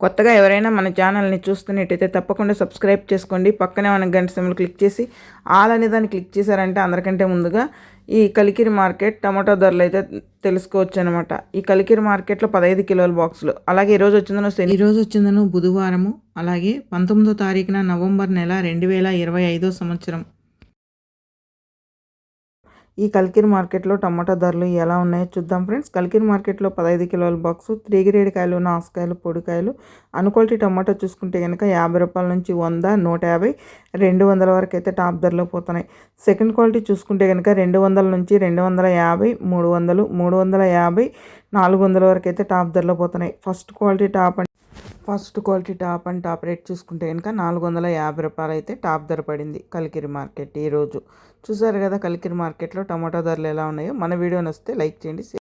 కొత్తగా ఎవరైనా మన ఛానల్ని చూస్తున్నట్టయితే తప్పకుండా సబ్స్క్రైబ్ చేసుకోండి. పక్కనే మన గంట సింబల్ క్లిక్ చేసి ఆల్ అనే దాన్ని క్లిక్ చేశారంటే అందరికంటే ముందుగా ఈ కలికిరి మార్కెట్ టమాటో ధరలు అయితే తెలుసుకోవచ్చు అనమాట ఈ కలికిరి మార్కెట్లో పదహైదు కిలోల బాక్సులు. అలాగే ఈరోజు వచ్చిందను శని ఈరోజు వచ్చిందను బుధవారము అలాగే పంతొమ్మిదో తారీఖున నవంబర్ నెల రెండు వేల ఇరవై ఐదో సంవత్సరం. ఈ కల్కీర్ మార్కెట్లో టమాటా ధరలు ఎలా ఉన్నాయో చూద్దాం ఫ్రెండ్స్. కల్కీర్ మార్కెట్లో పదహైదు కిలోల బాక్సు త్రీ గ్రేడ్ కాయలు నాసుకాయలు పొడికాయలు. అనుక్వాలిటీ టమాటా చూసుకుంటే కనుక యాభై రూపాయల నుంచి వంద నూట యాభై రెండు వందల వరకు అయితే టాప్ ధరలో పోతున్నాయి. సెకండ్ క్వాలిటీ చూసుకుంటే కనుక రెండు వందల నుంచి రెండు వందల యాభై మూడు వందలు మూడు వందల యాభై నాలుగు వందల వరకు అయితే టాప్ ధరలో పోతున్నాయి. First quality top first quality top and top rate చూసుకుంటే కనుక నాలుగు వందల యాభై రూపాయలు అయితే టాప్ ధర పడింది కలికిరి మార్కెట్ ఈరోజు. చూసారు కదా కలికిరి మార్కెట్లో టమాటో ధరలు ఎలా ఉన్నాయో? మన వీడియో నచ్చితే లైక్ చేయండి